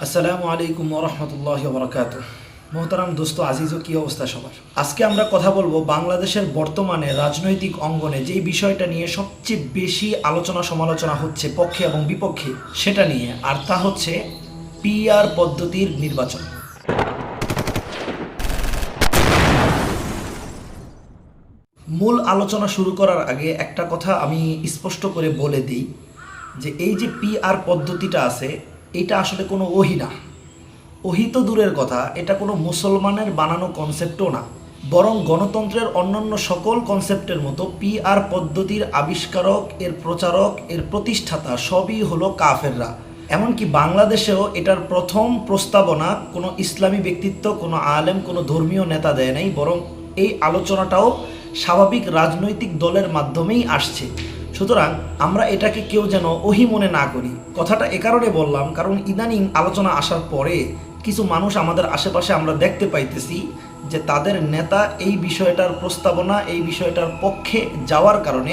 আসসালামু আলাইকুম ওরহমতুল্লাহ বরকাত মোহতারাম দোস্ত আজিজ ও কী অবস্থা সবার? আজকে আমরা কথা বলব বাংলাদেশের বর্তমানে রাজনৈতিক অঙ্গনে যেই বিষয়টা নিয়ে সবচেয়ে বেশি আলোচনা সমালোচনা হচ্ছে পক্ষে এবং বিপক্ষে, সেটা নিয়ে, আর তা হচ্ছে পিআর পদ্ধতির নির্বাচন। মূল আলোচনা শুরু করার আগে একটা কথা আমি স্পষ্ট করে বলে দিই, যে এই যে পিআর পদ্ধতিটা আছে এটা আসলে কোনো ওহি না। ওহি তো দূরের কথা, এটা কোনো মুসলমানের বানানো কনসেপ্টও না। বরং গণতন্ত্রের অন্যান্য সকল কনসেপ্টের মতো পিআর পদ্ধতির আবিষ্কারক, এর প্রচারক, এর প্রতিষ্ঠাতা সবই হলো কাফেররা। এমনকি বাংলাদেশেও এটার প্রথম প্রস্তাবনা কোনো ইসলামী ব্যক্তিত্ব, কোনো আলেম, কোনো ধর্মীয় নেতা দেয় নাই, বরং এই আলোচনাটাও স্বাভাবিক রাজনৈতিক দলের মাধ্যমেই আসছে। সুতরাং আমরা এটাকে কেউ যেন ওহি মনে না করি। কথাটা এ কারণে বললাম, কারণ ইদানিং আলোচনা আসার পরে কিছু মানুষ আমাদের আশেপাশে আমরা দেখতে পাইতেছি যে তাদের নেতা এই বিষয়টার প্রস্তাবনা, এই বিষয়টার পক্ষে যাওয়ার কারণে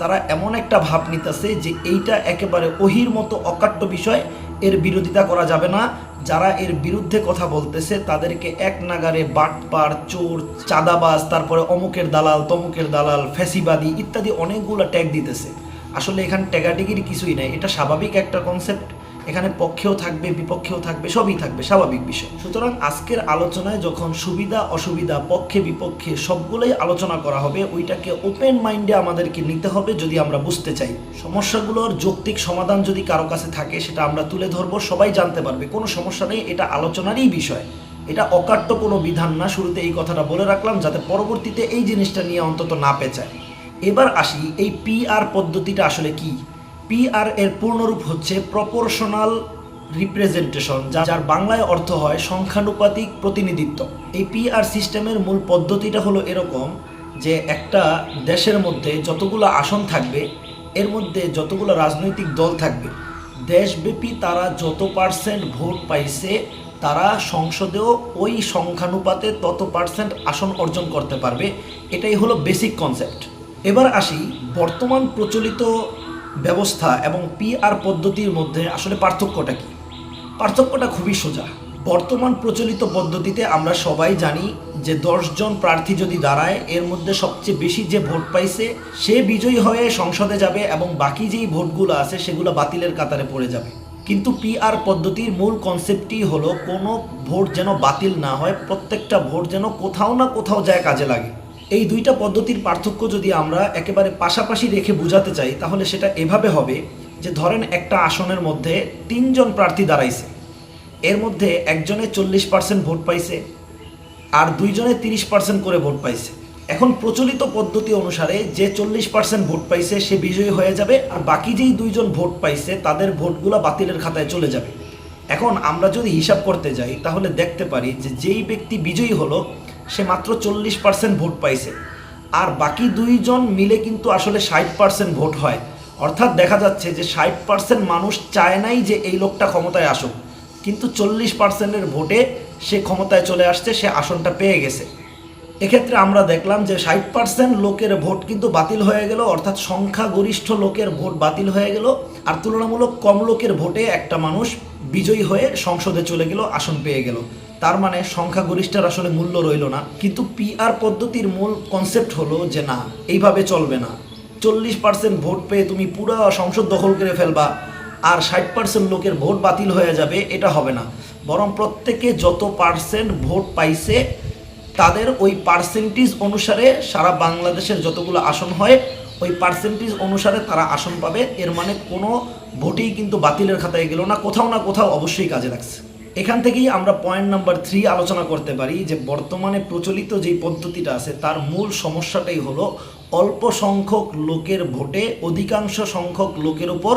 তারা এমন একটা ভাব নিতেছে যে এইটা একেবারে ওহির মতো অকাট্য বিষয় এর বিরোধিতা করা যাবে না। যারা এর বিরুদ্ধে কথা বলতেছে, তাদেরকে এক নাগারে বাটপার, চোর, চাঁদাবাজ, তারপরে অমুকের দালাল, তমুকের দালাল, ফ্যাসিবাদী ইত্যাদি অনেকগুলো ট্যাগ দিতেছে। আসলে এখানে ট্যাগাটিগির কিছুই নাই। এটা স্বাভাবিক একটা কনসেপ্ট এখানে পক্ষেও থাকবে, বিপক্ষেও থাকবে, সবই থাকবে, স্বাভাবিক বিষয়। সুতরাং আজকের আলোচনায় যখন সুবিধা, অসুবিধা, পক্ষে, বিপক্ষে সবগুলোই আলোচনা করা হবে, ওইটাকে ওপেন মাইন্ডে আমাদেরকে নিতে হবে যদি আমরা বুঝতে চাই। সমস্যাগুলোর যৌক্তিক সমাধান যদি কারও কাছে থাকে, সেটা আমরা তুলে ধরবো, সবাই জানতে পারবে, কোনো সমস্যা নেই, এটা আলোচনারই বিষয়। এটা অকাট্য কোনো বিধান না, শুরুতে এই কথাটা বলে রাখলাম, যাতে পরবর্তীতে এই জিনিসটা নিয়ে অন্তত না পেঁচায়। এবার আসি, এই পিআর পদ্ধতিটা আসলে কি? পিআর এর পূর্ণরূপ হচ্ছে প্রপোর্শনাল রিপ্রেজেন্টেশন যা যার বাংলায় অর্থ হয় সংখ্যানুপাতিক প্রতিনিধিত্ব। এই পিআর সিস্টেমের মূল পদ্ধতিটা হলো এরকম যে একটা দেশের মধ্যে যতগুলো আসন থাকবে, এর মধ্যে যতগুলো রাজনৈতিক দল থাকবে, দেশব্যাপী তারা যত পার্সেন্ট ভোট পাইছে, তারা সংসদেও ওই সংখ্যানুপাতে তত পার্সেন্ট আসন অর্জন করতে পারবে। এটাই হলো বেসিক কনসেপ্ট এবার আসি বর্তমান প্রচলিত ব্যবস্থা এবং পিআর পদ্ধতির মধ্যে আসলে পার্থক্যটা কি? পার্থক্যটা খুবই সোজা। বর্তমান প্রচলিত পদ্ধতিতে আমরা সবাই জানি যে দশজন প্রার্থী যদি দাঁড়ায়, এর মধ্যে সবচেয়ে বেশি যে ভোট পাইছে, সে বিজয়ী হয়ে সংসদে যাবে এবং বাকি যেই ভোটগুলো আছে, সেগুলো বাতিলের কাতারে পড়ে যাবে। কিন্তু পিআর পদ্ধতির মূল কনসেপ্টই হলো কোনো ভোট যেন বাতিল না হয়, প্রত্যেকটা ভোট যেন কোথাও না কোথাও যায় কাজে লাগে। এই দুইটা পদ্ধতির পার্থক্য যদি আমরা একেবারে পাশাপাশি রেখে বোঝাতে চাই, তাহলে সেটা এভাবে হবে যে ধরেন একটা আসনের মধ্যে তিনজন প্রার্থী দাঁড়াইছে, এর মধ্যে একজনে চল্লিশ পার্সেন্ট ভোট পাইছে আর দুইজনে তিরিশ পার্সেন্ট করে ভোট পাইছে। এখন প্রচলিত পদ্ধতি অনুসারে যে চল্লিশ পার্সেন্ট ভোট পাইছে সে বিজয়ী হয়ে যাবে আর বাকি যেই দুইজন ভোট পাইছে তাদের ভোটগুলো বাতিলের খাতায় চলে যাবে। এখন আমরা যদি হিসাব করতে যাই, তাহলে দেখতে পারি যে যেই ব্যক্তি বিজয়ী হলো সে মাত্র চল্লিশ পার্সেন্ট ভোট পাইছে। আর বাকি দুইজন মিলে কিন্তু আসলে ষাট পার্সেন্ট ভোট হয়। অর্থাৎ দেখা যাচ্ছে যে ষাট পার্সেন্ট মানুষ চায় নাই যে এই লোকটা ক্ষমতায় আসুক। কিন্তু চল্লিশ পার্সেন্টের ভোটে সে ক্ষমতায় চলে আসছে, সে আসনটা পেয়ে গেছে। এক্ষেত্রে আমরা দেখলাম যে ষাট পার্সেন্ট লোকের ভোট কিন্তু বাতিল হয়ে গেল, অর্থাৎ সংখ্যাগরিষ্ঠ লোকের ভোট বাতিল হয়ে গেল। আর তুলনামূলক কম লোকের ভোটে একটা মানুষ বিজয়ী হয়ে সংসদে চলে গেল, আসন পেয়ে গেল। তার মানে সংখ্যাগরিষ্ঠের আসলে মূল্য রইল না। কিন্তু পিআর পদ্ধতির মূল কনসেপ্ট হলো যে না, এইভাবে চলবে না। চল্লিশ পার্সেন্ট ভোট পেয়ে তুমি পুরো সংসদ দখল করে ফেলবা আর ষাট পার্সেন্ট লোকের ভোট বাতিল হয়ে যাবে, এটা হবে না। বরং প্রত্যেকে যত পার্সেন্ট ভোট পাইছে, তাদের ওই পার্সেন্টেজ অনুসারে সারা বাংলাদেশের যতগুলো আসন হয়, ওই পার্সেন্টেজ অনুসারে তারা আসন পাবে। এর মানে কোনো ভোটেই কিন্তু বাতিলের খাতায় গেল না, কোথাও না কোথাও অবশ্যই কাজে লাগছে। এখান থেকেই আমরা পয়েন্ট নাম্বার থ্রি আলোচনা করতে পারি যে বর্তমানে প্রচলিত যে পদ্ধতিটা আছে, তার মূল সমস্যাটাই হলো অল্প সংখ্যক লোকের ভোটে অধিকাংশ সংখ্যক লোকের উপর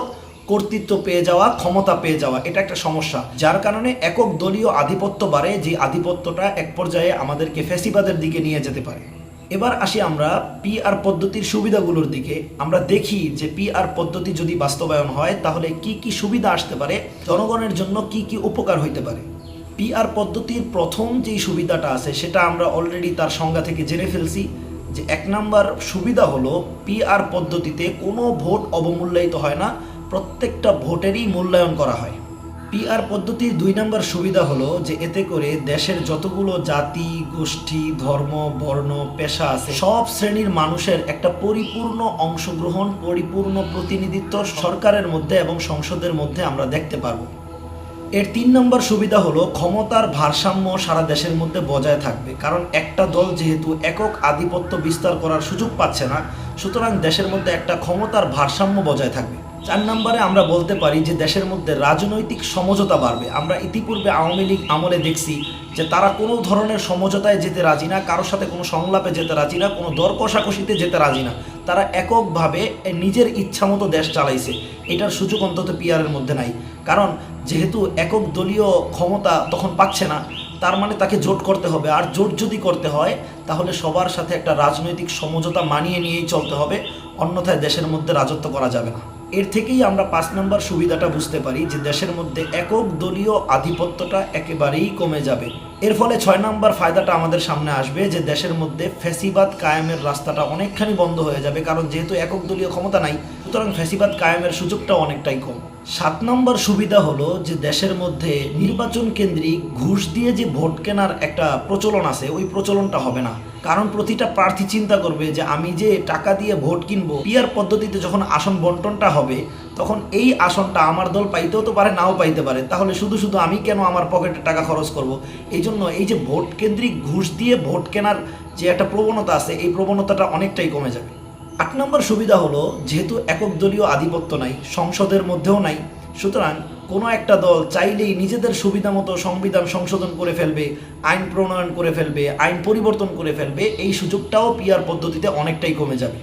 কর্তৃত্ব পেয়ে যাওয়া, ক্ষমতা পেয়ে যাওয়া, এটা একটা সমস্যা। যার কারণে একক দলীয় আধিপত্য বাড়ে, যে আধিপত্যটা এক পর্যায়ে আমাদেরকে ফেসিবাদের দিকে নিয়ে যেতে পারে। এবার আসি আমরা পিআর পদ্ধতির সুবিধাগুলোর দিকে। আমরা দেখি যে পিআর পদ্ধতি যদি বাস্তবায়ন হয়, তাহলে কি কি সুবিধা আসতে পারে? জনগণের জন্য কি কি উপকার হইতে পারে? পিআর পদ্ধতির প্রথম যেই সুবিধাটা আছে, সেটা আমরা অলরেডি তার সংজ্ঞা থেকে জেনে ফেলছি যে এক নাম্বার সুবিধা হলো পিআর পদ্ধতিতে কোনো ভোট অবমূল্যায়িত হয় না। প্রত্যেকটা ভোটেরই মূল্যায়ন করা হয়। পিআর পদ্ধতির দুই নম্বর সুবিধা হলো যে এতে করে দেশের যতগুলো জাতি, গোষ্ঠী, ধর্ম, বর্ণ, পেশা আছে, সব শ্রেণির মানুষের একটা পরিপূর্ণ অংশগ্রহণ, পরিপূর্ণ প্রতিনিধিত্ব সরকারের মধ্যে এবং সংসদের মধ্যে আমরা দেখতে পারব। এর তিন নম্বর সুবিধা হলো ক্ষমতার ভারসাম্য সারা দেশের মধ্যে বজায় থাকবে। কারণ একটা দল যেহেতু একক আধিপত্য বিস্তার করার সুযোগ পাচ্ছে না, সুতরাং দেশের মধ্যে একটা ক্ষমতার ভারসাম্য বজায় থাকবে। চার নম্বরে আমরা বলতে পারি যে দেশের মধ্যে রাজনৈতিক সমঝোতা বাড়বে। আমরা ইতিপূর্বে আওয়ামী লীগ আমলে দেখছি যে তারা কোনো ধরনের সমঝোতায় যেতে রাজি না, কারোর সাথে কোনো সংলাপে যেতে রাজি না, কোনো দর কষাকষিতে যেতে রাজি না। তারা এককভাবে নিজের ইচ্ছামতো দেশ চালাইছে। এটার সুযোগ অন্তত পিয়ারের মধ্যে নাই। কারণ যেহেতু একক দলীয় ক্ষমতা তখন পাচ্ছে না, তার মানে তাকে জোট করতে হবে। আর জোট যদি করতে হয়, তাহলে সবার সাথে একটা রাজনৈতিক সমঝোতা মানিয়ে নিয়েই চলতে হবে। অন্যথায় দেশের মধ্যে রাজত্ব করা যাবে না। এর থেকেই আমরা পাঁচ নম্বর সুবিধাটা বুঝতে পারি যে দেশের মধ্যে একক দলীয় আধিপত্যটা একেবারেই কমে যাবে। এর ফলে ছয় নম্বর ফায়দাটা আমাদের সামনে আসবে যে দেশের মধ্যে ফ্যাসিবাদ কায়েমের রাস্তাটা অনেকখানি বন্ধ হয়ে যাবে, কারণ যেহেতু একক দলীয় ক্ষমতা নাই, সুতরাং ফ্যাসিবাদ কায়েমের সুযোগটা অনেকটাই কম। সাত নম্বর সুবিধা হলো যে দেশের মধ্যে নির্বাচন কেন্দ্রিক ঘুষ দিয়ে যে ভোট কেনার একটা প্রচলন আছে, ওই প্রচলনটা হবে না। কারণ প্রতিটা প্রার্থী চিন্তা করবে যে আমি যে টাকা দিয়ে ভোট কিনবো পিয়ার পদ্ধতিতে যখন আসন বন্টনটা হবে, তখন এই আসনটা আমার দল পাইতেও তো পারে, নাও পাইতে পারে। তাহলে শুধু শুধু আমি কেন আমার পকেটে টাকা খরচ করব? এই জন্য এই যে ভোট কেন্দ্রিক ঘুষ দিয়ে ভোট কেনার যে একটা প্রবণতা আছে, এই প্রবণতাটা অনেকটাই কমে যাবে। আট নম্বর সুবিধা হলো, যেহেতু একক দলীয় আধিপত্য নাই, সংসদের মধ্যেও নাই, সুতরাং কোনো একটা দল চাইলেই নিজেদের সুবিধা মতো সংবিধান সংশোধন করে ফেলবে, আইন প্রণয়ন করে ফেলবে, আইন পরিবর্তন করে ফেলবে, এই সুযোগটাও পিয়ার পদ্ধতিতে অনেকটাই কমে যাবে।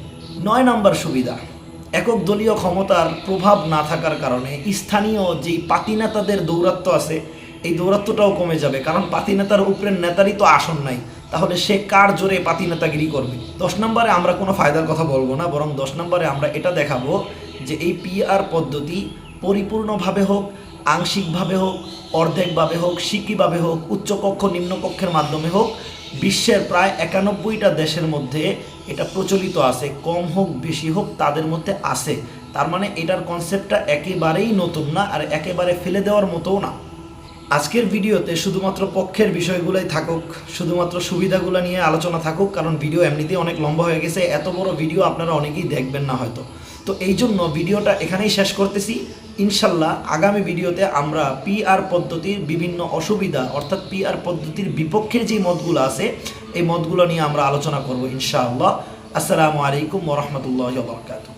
নয় নম্বর সুবিধা, একক দলীয় ক্ষমতার প্রভাব না থাকার কারণে স্থানীয় যেই পাতি নেতাদের আছে, এই দৌরাত্ম্যটাও কমে যাবে। কারণ পাতি নেতার উপরের নেতারই তো আসন নাই। তাহলে সে কার জোরে পাতি নেতাগিরি করবে? দশ নম্বরে আমরা কোনো ফায়দার কথা বলব না, বরং দশ নম্বরে আমরা এটা দেখাবো যে এই পিআর পদ্ধতি পরিপূর্ণভাবে হোক, আংশিকভাবে হোক, অর্ধেকভাবে হোক, সিকিভাবে হোক, উচ্চকক্ষ, নিম্নকক্ষের মাধ্যমে হোক, বিশ্বের প্রায় একানব্বইটা দেশের মধ্যে এটা প্রচলিত আছে। কম হোক, বেশি হোক, তাদের মধ্যে আছে। তার মানে এটার কনসেপ্টটা একেবারেই নতুন না আর একেবারে ফেলে দেওয়ার মতোও না। আজকের ভিডিওতে শুধুমাত্র পক্ষের বিষয়গুলোই থাকুক, শুধুমাত্র সুবিধাগুলো নিয়ে আলোচনা থাকুক, কারণ ভিডিও এমনিতেই অনেক লম্বা হয়ে গেছে, এত বড় ভিডিও আপনারা অনেকেই দেখবেন না হয়তো। তো এই জন্য ভিডিওটা এখানেই শেষ করতেছি। ইনশাল্লাহ আগামী ভিডিওতে আমরা পিআর পদ্ধতির বিভিন্ন অসুবিধা, অর্থাৎ পিআর পদ্ধতির বিপক্ষের যে মতগুলো আছে, এই মতগুলো নিয়ে আমরা আলোচনা করব ইনশাআল্লাহ। আসসালামু আলাইকুম ওরহমতুল্লাহ বরকাতু